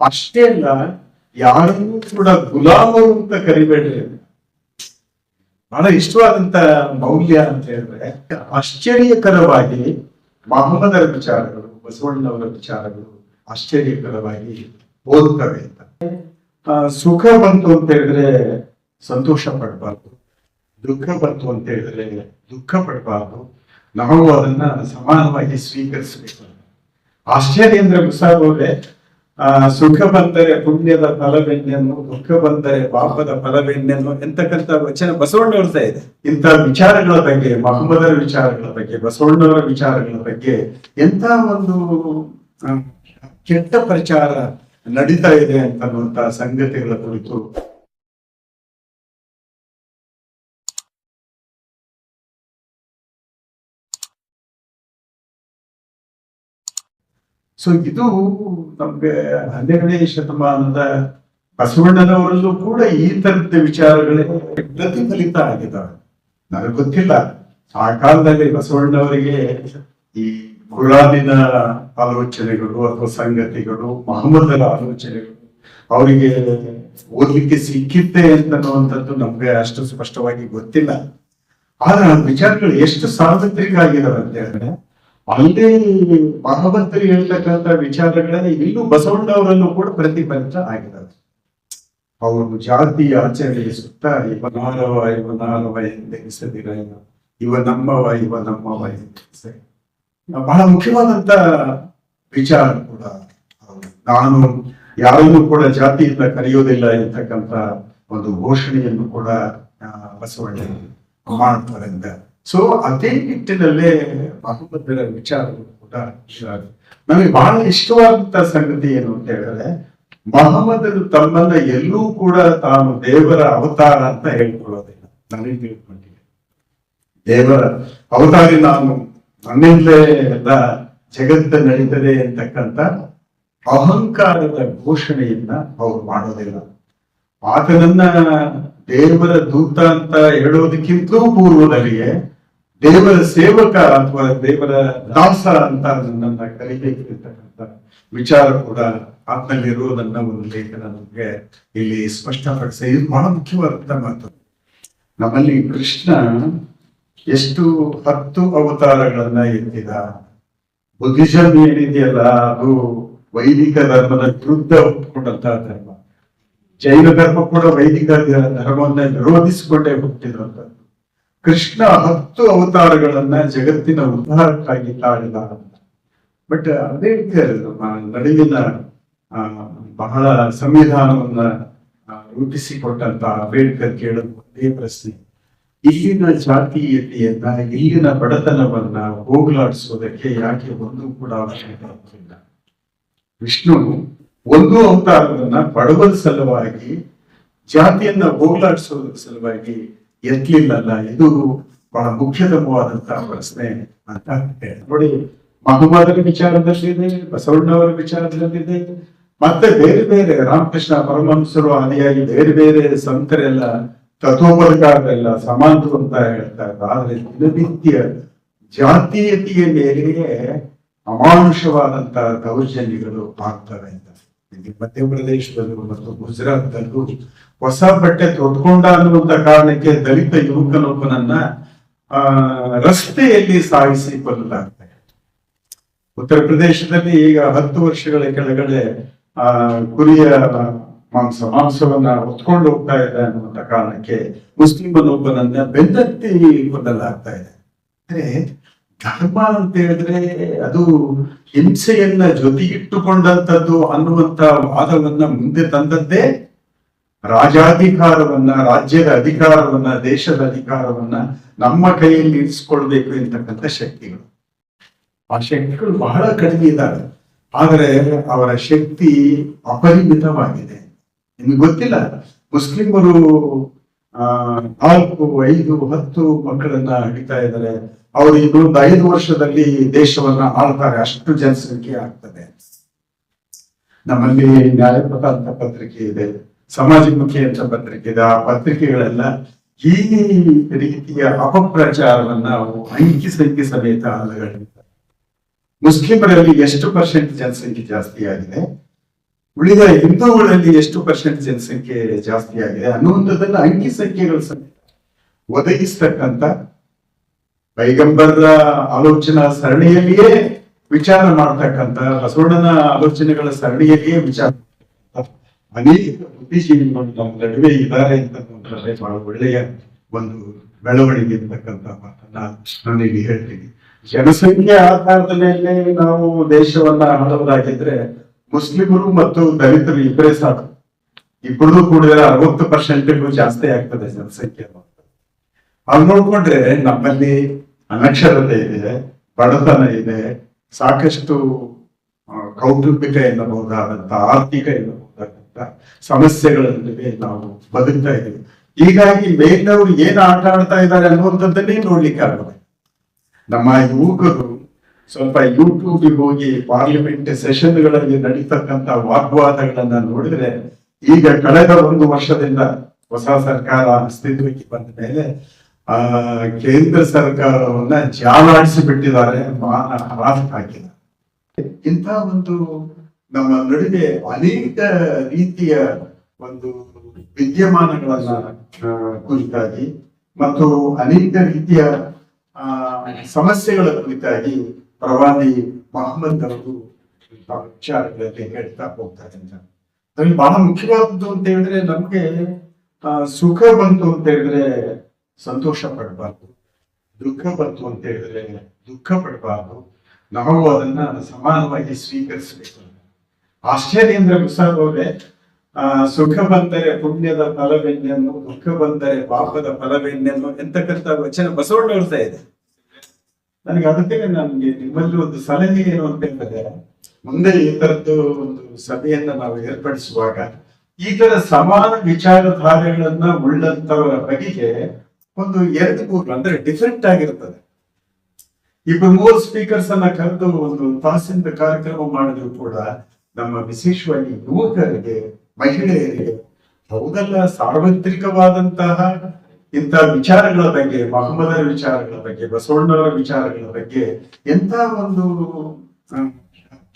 ಅಷ್ಟೇ ಅಲ್ಲ ಯಾರನ್ನೂ ಕೂಡ ಗುಲಾಮರು ಅಂತ ಕರಿಬೇಡ್ರಿ. ಬಹಳ ಇಷ್ಟವಾದಂತ ಮೌಲ್ಯ ಅಂತ ಹೇಳಿದ್ರೆ, ಆಶ್ಚರ್ಯಕರವಾಗಿ ಮಹಮ್ಮದರ ವಿಚಾರಗಳು, ಬಸವಣ್ಣನವರ ವಿಚಾರಗಳು ಆಶ್ಚರ್ಯಕರವಾಗಿ ಓದುತ್ತವೆ ಅಂತ. ಸುಖ ಬಂತು ಅಂತ ಹೇಳಿದ್ರೆ ಸಂತೋಷ ಪಡಬಾರ್ದು. ದುಃಖ ಬಂತು ಅಂತ ಹೇಳಿದ್ರೆ ದುಃಖ ಪಡಬಾರ್ದು. ನಾವು ಅದನ್ನ ಸಮಾನವಾಗಿ ಸ್ವೀಕರಿಸಬೇಕು. ಆಶ್ಚರ್ಯ ಅಂದ್ರೆ ಮುಸಾಬೋರೆ ಆ, ಸುಖ ಬಂದರೆ ಪುಣ್ಯದ ಫಲವೆನ್ನೆನ್ನು ದುಃಖ ಬಂದರೆ ಪಾಪದ ಫಲವೆನ್ನೆನ್ನು ಎಂತಕ್ಕಂತ ವಚನ ಬಸವಣ್ಣವ್ರದ್ದೇ ಇದೆ. ಇಂಥ ವಿಚಾರಗಳ ಬಗ್ಗೆ, ಮಹಮ್ಮದರ ವಿಚಾರಗಳ ಬಗ್ಗೆ, ಬಸವಣ್ಣವರ ವಿಚಾರಗಳ ಬಗ್ಗೆ ಎಂತ ಒಂದು ಕೆಟ್ಟ ಪ್ರಚಾರ ನಡೀತಾ ಇದೆ ಅಂತನ್ನುವಂತ ಸಂಗತಿಗಳ ಕುರಿತು ಸೊ ಇದು ನಮ್ಗೆ ಹನ್ನೆರಡನೇ ಶತಮಾನದ ಬಸವಣ್ಣನವರಲ್ಲೂ ಕೂಡ ಈ ತರದ ವಿಚಾರಗಳೇ ಪ್ರತಿಫಲಿತ ಆಗಿದ್ದಾವೆ. ನನಗೆ ಗೊತ್ತಿಲ್ಲ. ಆ ಕಾಲದಲ್ಲಿ ಬಸವಣ್ಣವರಿಗೆ ಈ ಗುಲಾಬಿನ ಆಲೋಚನೆಗಳು ಅಥವಾ ಸಂಗತಿಗಳು, ಮಹಮ್ಮದರ ಆಲೋಚನೆಗಳು, ಅವರಿಗೆ ಓದ್ಲಿಕ್ಕೆ ಸಿಕ್ಕಿತ್ತೆ ಅಂತನ್ನುವಂಥದ್ದು ನಮ್ಗೆ ಅಷ್ಟು ಸ್ಪಷ್ಟವಾಗಿ ಗೊತ್ತಿಲ್ಲ. ಆದ್ರೆ ಆ ವಿಚಾರಗಳು ಎಷ್ಟು ಸಾರ್ವತ್ರಿಕ ಆಗಿದಾವೆ ಅಂತ ಹೇಳಿದ್ರೆ ಅಲ್ಲಿ ಮಹಾಭಕ್ತರು ಹೇಳ್ತಕ್ಕಂಥ ವಿಚಾರಗಳೇ ಇಲ್ಲೂ ಬಸವಣ್ಣವರಲ್ಲೂ ಕೂಡ ಪ್ರತಿಫಲಿತ ಆಗಿರೋದು ಅವರು ಜಾತಿ ಆಚರಣೆಗೆ ಸುತ್ತ ಇವ ನಾನವ ಇವ ನಾನವ ಎಂದೆನಿಸದಿರ ಇವ ನಮ್ಮವ ಇವ ನಮ್ಮವ ಎಂದೆನಿಸ ಬಹಳ ಮುಖ್ಯವಾದಂತ ವಿಚಾರ ಕೂಡ. ನಾನು ಯಾರನ್ನು ಕೂಡ ಜಾತಿಯಿಂದ ಕರೆಯೋದಿಲ್ಲ ಎಂತಕ್ಕಂತ ಒಂದು ಘೋಷಣೆಯನ್ನು ಕೂಡ ಬಸವಣ್ಣ ಮಾಡ್ತಾರೆ ಅಂತ. ಸೊ ಅದೇ ನಿಟ್ಟಿನಲ್ಲೇ ಮಹಮ್ಮದರ ವಿಚಾರಗಳು ಕೂಡ ನಮಗೆ ಬಹಳ ಇಷ್ಟವಾದಂತ ಸಂಗತಿ ಏನು ಅಂತ ಹೇಳಿದ್ರೆ ಮಹಮ್ಮದರು ತಮ್ಮನ್ನ ಎಲ್ಲೂ ಕೂಡ ತಾನು ದೇವರ ಅವತಾರ ಅಂತ ಹೇಳ್ಕೊಳ್ಳೋದಿಲ್ಲ. ನನಗೆ ತಿಳ್ಕೊಂಡಿದೆ. ದೇವರ ಅವತಾರಿ ನಾನು ನನ್ನಿಂದಲೇ ಎಲ್ಲ ಜಗತ್ತ ನಡೀತದೆ ಅಂತಕ್ಕಂಥ ಅಹಂಕಾರದ ಘೋಷಣೆಯನ್ನ ಅವ್ರು ಮಾಡೋದಿಲ್ಲ. ಆತನನ್ನ ದೇವರ ದೂತ ಅಂತ ಹೇಳೋದಕ್ಕಿಂತಲೂ ಪೂರ್ವದಲ್ಲಿಯೇ ದೇವರ ಸೇವಕ ಅಥವಾ ದೇವರ ದಾಸ ಅಂತ ನನ್ನ ಕರೀಲಿಕ್ಕಿರ್ತಕ್ಕಂಥ ವಿಚಾರ ಕೂಡ ಆತ್ಮಲ್ಲಿರುವುದನ್ನ ಒಂದು ಲೇಖನ ನಮ್ಗೆ ಇಲ್ಲಿ ಸ್ಪಷ್ಟಪಡಿಸಿ. ಇದು ಬಹಳ ಮುಖ್ಯವಾದಂತ ಮಾತು. ನಮ್ಮಲ್ಲಿ ಕೃಷ್ಣ ಎಷ್ಟು ಹತ್ತು ಅವತಾರಗಳನ್ನ ಎತ್ತಿದ. ಬುದ್ಧಿಸಮ್ ಏನಿದೆಯಲ್ಲ, ಅದು ವೈದಿಕ ಧರ್ಮದ ವಿರುದ್ಧ ಒಪ್ಪಿಕೊಂಡಂತಹ ಧರ್ಮ. ಜೈನ ಧರ್ಮ ಕೂಡ ವೈದಿಕ ಧರ್ಮವನ್ನ ವಿರೋಧಿಸಿಕೊಂಡೇ ಹುಟ್ಟಿದಂಥದ್ದು. ಕೃಷ್ಣ ಹತ್ತು ಅವತಾರಗಳನ್ನ ಜಗತ್ತಿನ ಉದ್ಧಾರಕ್ಕಾಗಿ ತಾಳಿದ. ಬಟ್ ಅಂಬೇಡ್ಕರ್ ನಮ್ಮ ನಡುವಿನ ಬಹಳ ಸಂವಿಧಾನವನ್ನ ರೂಪಿಸಿಕೊಟ್ಟಂತಹ ರೂಪಿಸಿಕೊಟ್ಟಂತ ಅಂಬೇಡ್ಕರ್ ಕೇಳೋದು ಒಂದೇ ಪ್ರಶ್ನೆ. ಇಲ್ಲಿನ ಜಾತೀಯತೆಯನ್ನ, ಇಲ್ಲಿನ ಬಡತನವನ್ನ ಹೋಗಲಾಡಿಸುವುದಕ್ಕೆ ಯಾಕೆ ಒಂದು ಕೂಡ ಅವಶ್ಯಕತೆ ಇಲ್ಲ ವಿಷ್ಣು ಒಂದು ಅವತಾರವನ್ನ ಬಡವರ ಸಲುವಾಗಿ, ಜಾತಿಯನ್ನ ಹೋಗಲಾಡಿಸುವುದಕ್ಕೆ ಸಲುವಾಗಿ ಎತ್ತಲಿಲ್ಲಲ್ಲ ಇದು ಬಹಳ ಮುಖ್ಯತಮವಾದಂತಹ ಪ್ರಶ್ನೆ ಅಂತ ಹೇಳಿ ನೋಡಿ ಮಹಮ್ಮದರ ವಿಚಾರದಲ್ಲಿದೆ ಬಸವಣ್ಣವರ ವಿಚಾರದಲ್ಲಿದೆ ಮತ್ತೆ ಬೇರೆ ಬೇರೆ ರಾಮಕೃಷ್ಣ ಪರಮಹಂಸರು ಆದಿಯಾಗಿ ಬೇರೆ ಬೇರೆ ಸಂತರೆಲ್ಲ ತತ್ವಪರಕಾರರೆಲ್ಲ ಸಮಾನರು ಅಂತ ಹೇಳ್ತಾರೆ ಆದ್ರೆ ದಿನನಿತ್ಯ ಜಾತೀಯತೆಯ ಮೇಲೆಯೇ ಅಮಾನುಷವಾದಂತಹ ದೌರ್ಜನ್ಯಗಳು ಆಗ್ತವೆ ಅಂತ. ಮಧ್ಯಪ್ರದೇಶದಲ್ಲೂ ಮತ್ತು ಗುಜರಾತ್ನಲ್ಲೂ ಹೊಸ ಬಟ್ಟೆ ತೊಟ್ಕೊಂಡ ಅನ್ನುವಂತ ಕಾರಣಕ್ಕೆ ದಲಿತ ಯುವಕನೊಬ್ಬನನ್ನ, ಆ, ರಸ್ತೆಯಲ್ಲಿ ಸಾಗಿಸಿ ಕೊಲ್ಲಲಾಗ್ತದೆ ಉತ್ತರ ಪ್ರದೇಶದಲ್ಲಿ ಈಗ ಹತ್ತು ವರ್ಷಗಳ ಕೆಳಗಡೆ, ಆ, ಕುರಿಯ ಮಾಂಸ, ಮಾಂಸವನ್ನ ಹೊತ್ಕೊಂಡು ಹೋಗ್ತಾ ಇದೆ ಅನ್ನುವಂತ ಕಾರಣಕ್ಕೆ ಮುಸ್ಲಿಮನೊಬ್ಬನನ್ನ ಬೆನ್ನತ್ತಿ ಕೊಲ್ಲಲಾಗ್ತಾ ಇದೆ. ಅಂದ್ರೆ ಧರ್ಮ ಅಂತ ಹೇಳಿದ್ರೆ ಅದು ಹಿಂಸೆಯನ್ನ ಜೊತೆಗಿಟ್ಟುಕೊಂಡಂತದ್ದು ಅನ್ನುವಂತ ವಾದವನ್ನ ಮುಂದೆ ತಂದದ್ದೇ ರಾಜಾಧಿಕಾರವನ್ನ, ರಾಜ್ಯದ ಅಧಿಕಾರವನ್ನ, ದೇಶದ ಅಧಿಕಾರವನ್ನ ನಮ್ಮ ಕೈಯಲ್ಲಿ ಇರಿಸ್ಕೊಳ್ಬೇಕು ಎಂತಕ್ಕಂಥ ಶಕ್ತಿಗಳು. ಆ ಶಕ್ತಿಗಳು ಬಹಳ ಕಡಿಮೆ ಇದ್ದಾವೆ. ಆದರೆ ಅವರ ಶಕ್ತಿ ಅಪರಿಮಿತವಾಗಿದೆ. ನಿಮ್ಗೆ ಗೊತ್ತಿಲ್ಲ? ಮುಸ್ಲಿಮರು, ಆ, ನಾಲ್ಕು, ಐದು, ಹತ್ತು ಮಕ್ಕಳನ್ನ ಹಿಡಿತಾ ಇದ್ದಾರೆ. ಅವರು ಇನ್ನೊಂದು ಐದು ವರ್ಷದಲ್ಲಿ ದೇಶವನ್ನ ಆಳ್ತಾರೆ. ಅಷ್ಟು ಜನಸಂಖ್ಯೆ ಆಗ್ತದೆ. ನಮ್ಮಲ್ಲಿ ನ್ಯಾಯಪಥ ಅಂತ ಪತ್ರಿಕೆ ಇದೆ ಸಮಾಜಮುಖಿ ಅಂತ ಪತ್ರಿಕೆ ಇದೆ. ಆ ಪತ್ರಿಕೆಗಳೆಲ್ಲ ಈ ರೀತಿಯ ಅಪಪ್ರಚಾರವನ್ನ ಅವು ಅಂಕಿ ಸಂಖ್ಯೆ ಸಮೇತ ಅಲ್ಲಗಳಿದ್ದಾರೆ ಮುಸ್ಲಿಮರಲ್ಲಿ ಎಷ್ಟು ಪರ್ಸೆಂಟ್ ಜನಸಂಖ್ಯೆ ಜಾಸ್ತಿ ಆಗಿದೆ? ಉಳಿದ ಹಿಂದೂಗಳಲ್ಲಿ ಎಷ್ಟು ಪರ್ಸೆಂಟ್ ಜನಸಂಖ್ಯೆ ಜಾಸ್ತಿ ಆಗಿದೆ ಅನ್ನುವಂಥದ್ದನ್ನ ಅಂಕಿ ಸಂಖ್ಯೆಗಳು ಸಮೇತ ಒದಗಿಸ್ತಕ್ಕಂಥ ಪೈಗಂಬರ್ರ ಆಲೋಚನಾ ಸರಣಿಯಲ್ಲಿಯೇ ವಿಚಾರ ಮಾಡ್ತಕ್ಕಂತ ಬಸವಣ್ಣನ ಆಲೋಚನೆಗಳ ಸರಣಿಯಲ್ಲಿಯೇ ವಿಚಾರ ಅನೇಕ ಬುದ್ಧಿಜೀವಿಗಳು ನಮ್ಮ ನಡುವೆ ಇದ್ದಾರೆ ಅಂತಕ್ಕಂಥದ್ದೇ ಬಹಳ ಒಳ್ಳೆಯ ಒಂದು ಬೆಳವಣಿಗೆ ಇರ್ತಕ್ಕಂಥ ಮಾತನ್ನ ನಾನು ಇಲ್ಲಿ ಹೇಳ್ತೀನಿ. ಜನಸಂಖ್ಯೆ ಆಧಾರದ ಮೇಲೆ ನಾವು ದೇಶವನ್ನ ಹಾಡುವುದಾಗಿದ್ರೆ ಮುಸ್ಲಿಮರು ಮತ್ತು ದಲಿತರು ಇಬ್ಬರೇ ಸಾಕು. ಇಬ್ಬರದು ಕೂಡಿದ್ರೆ ಅರವತ್ತು ಪರ್ಸೆಂಟ್ಗೂ ಜಾಸ್ತಿ ಆಗ್ತದೆ ಜನಸಂಖ್ಯೆ ಅದು ನೋಡ್ಕೊಂಡ್ರೆ ನಮ್ಮಲ್ಲಿ ಅನಕ್ಷರತೆ ಇದೆ, ಬಡತನ ಇದೆ, ಸಾಕಷ್ಟು ಕೌಟುಂಬಿಕ ಎನ್ನಬಹುದಾದಂತ, ಆರ್ಥಿಕ ಎನ್ನಬಹುದಾದಂತ ಸಮಸ್ಯೆಗಳಲ್ಲಿ ನಾವು ಬದುಕ್ತಾ ಇದ್ದೀವಿ. ಹೀಗಾಗಿ ಮೇಲಿನವರು ಏನ್ ಆಟ ಆಡ್ತಾ ಇದ್ದಾರೆ ಅನ್ನುವಂಥದ್ದನ್ನೇ ನೋಡ್ಲಿಕ್ಕೆ ಆಗಲ್ಲ ನಮ್ಮ ಯುವಕರು ಸ್ವಲ್ಪ ಯೂಟ್ಯೂಬ್ಗೆ ಹೋಗಿ ಪಾರ್ಲಿಮೆಂಟ್ ಸೆಷನ್ಗಳಲ್ಲಿ ನಡೀತಕ್ಕಂತ ವಾಗ್ವಾದಗಳನ್ನ ನೋಡಿದ್ರೆ, ಈಗ ಕಳೆದ ಒಂದು ವರ್ಷದಿಂದ ಹೊಸ ಸರ್ಕಾರ ಅಸ್ತಿತ್ವಕ್ಕೆ ಬಂದ ಮೇಲೆ ಆ, ಕೇಂದ್ರ ಸರ್ಕಾರವನ್ನ ಜಾಲಾಡಿಸಿ ಬಿಟ್ಟಿದ್ದಾರೆ ಹರಾಜ ಹಾಕಿದ್ದಾರೆ. ಇಂಥ ಒಂದು ನಮ್ಮ ನಡುವೆ ಅನೇಕ ರೀತಿಯ ಒಂದು ವಿದ್ಯಮಾನಗಳನ್ನ ಕುರಿತಾಗಿ ಮತ್ತು ಅನೇಕ ರೀತಿಯ, ಆ, ಸಮಸ್ಯೆಗಳ ಕುರಿತಾಗಿ ಪ್ರವಾದಿ ಮಹಮ್ಮದ್ ಅವರು ವಿಚಾರಗಳಲ್ಲಿ ಹೇಳ್ತಾ ಹೋಗ್ತಾರೆ ಅದ್ರಲ್ಲಿ ಬಹಳ ಮುಖ್ಯವಾದದ್ದು ಅಂತ ಹೇಳಿದ್ರೆ ನಮ್ಗೆ ಸುಖ ಬಂತು ಅಂತ ಹೇಳಿದ್ರೆ ಸಂತೋಷ ಪಡಬಾರ್ದು, ದುಃಖ ಬಂತು ಅಂತ ಹೇಳಿದ್ರೆ ದುಃಖ ಪಡಬಾರ್ದು. ನಾವು ಅದನ್ನ ಸಮಾನವಾಗಿ ಸ್ವೀಕರಿಸಬೇಕು. ಆಶ್ಚರ್ಯ ಅಂದ್ರೆ ಮುಸಾಬೋರೆ ಆ, ಸುಖ ಬಂದರೆ ಪುಣ್ಯದ ಫಲವೆನ್ನೆನ್ನು ದುಃಖ ಬಂದರೆ ಪಾಪದ ಫಲವೆನ್ನೆನ್ನು ಎಂತಕ್ಕಂತ ವಚನ ಬಸವಣ್ಣವ್ರದ್ದೇ ಇದೆ. ನನಗೆ ಅದಕ್ಕೆ ನನ್ಗೆ ನಿಮ್ಮಲ್ಲಿ ಒಂದು ಸಲಹೆ ಏನು ಅಂತ ಹೇಳಿದ್ರೆ, ಮುಂದೆ ಈ ತರದ್ದು ಒಂದು ಸಭೆಯನ್ನ ನಾವು ಏರ್ಪಡಿಸುವಾಗ ಈ ತರ ಸಮಾನ ವಿಚಾರಧಾರೆಗಳನ್ನ ಉಳ್ಳಂತವರ ಬಗೆಗೆ ಒಂದು ಎರಡು ಮೂರು. ಅಂದ್ರೆ ಡಿಫ್ರೆಂಟ್ ಆಗಿರ್ತದೆ. ಇಬ್ಬರು ಮೂರು ಸ್ಪೀಕರ್ಸ್ ಅನ್ನ ಕರೆದು ಒಂದು ತಾಸಿಂದ ಕಾರ್ಯಕ್ರಮ ಮಾಡಿದ್ರು ಕೂಡ ನಮ್ಮ ವಿಶೇಷವಾಗಿ ಯುವಕರಿಗೆ ಮಹಿಳೆಯರಿಗೆ ಹೌದಲ್ಲ ಸಾರ್ವತ್ರಿಕವಾದಂತಹ ಇಂಥ ವಿಚಾರಗಳ ಬಗ್ಗೆ ಮೊಹಮ್ಮದರ ವಿಚಾರಗಳ ಬಗ್ಗೆ ಬಸವಣ್ಣವರ ವಿಚಾರಗಳ ಬಗ್ಗೆ ಎಂತ ಒಂದು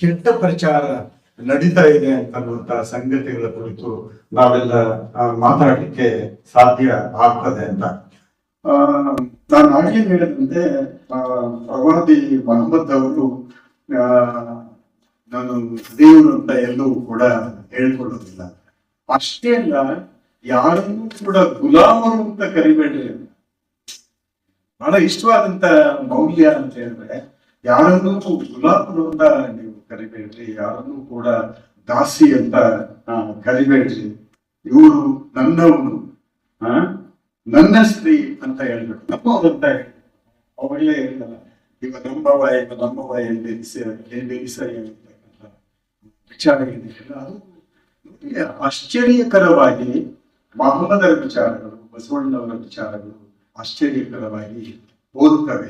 ಕೆಟ್ಟ ಪ್ರಚಾರ ನಡೀತಾ ಇದೆ ಅಂತನ್ನುವಂತ ಸಂಗತಿಗಳ ಕುರಿತು ನಾವೆಲ್ಲ ಮಾತಾಡಲಿಕ್ಕೆ ಸಾಧ್ಯ ಆಗ್ತದೆ ಅಂತ. ನಾನು ಆಗ್ಲೇ ಹೇಳಿದಂತೆ ಪ್ರವಾದಿ ಮಹಮ್ಮದ್ ಅವರು ನಾನು ದೇವರು ಅಂತ ಎಲ್ಲೂ ಕೂಡ ಹೇಳ್ಕೊಡೋದಿಲ್ಲ ಅಷ್ಟೇ ಅಲ್ಲ, ಯಾರನ್ನೂ ಕೂಡ ಗುಲಾಮರು ಅಂತ ಕರಿಬೇಡ್ರಿ. ಬಹಳ ಇಷ್ಟವಾದಂತ ಮೌಲ್ಯ ಅಂತ ಹೇಳಿದ್ರೆ, ಯಾರನ್ನೂ ಗುಲಾಮರು ಅಂತ ನೀವು ಕರಿಬೇಡ್ರಿ, ಯಾರನ್ನೂ ಕೂಡ ದಾಸಿ ಅಂತ ಕರಿಬೇಡ್ರಿ. ಇವರು ನನ್ನವನು. ಆ? ನನ್ನ ಸ್ತ್ರೀ ಅಂತ ಹೇಳ್ಬೇಕು. ನಮ್ಮವರಂತ ಅವಳೇ ಇರಲ್ಲ ಇವ ನಮ್ಮವ ಇವ ನಮ್ಮವ ಅಂತಕ್ಕಂಥ ವಿಚಾರ ಏನಿಲ್ಲ ಅದು ಆಶ್ಚರ್ಯಕರವಾಗಿ ಮಹಮ್ಮದರ ವಿಚಾರಗಳು, ಬಸವಣ್ಣವರ ವಿಚಾರಗಳು ಆಶ್ಚರ್ಯಕರವಾಗಿ ಓದುತ್ತವೆ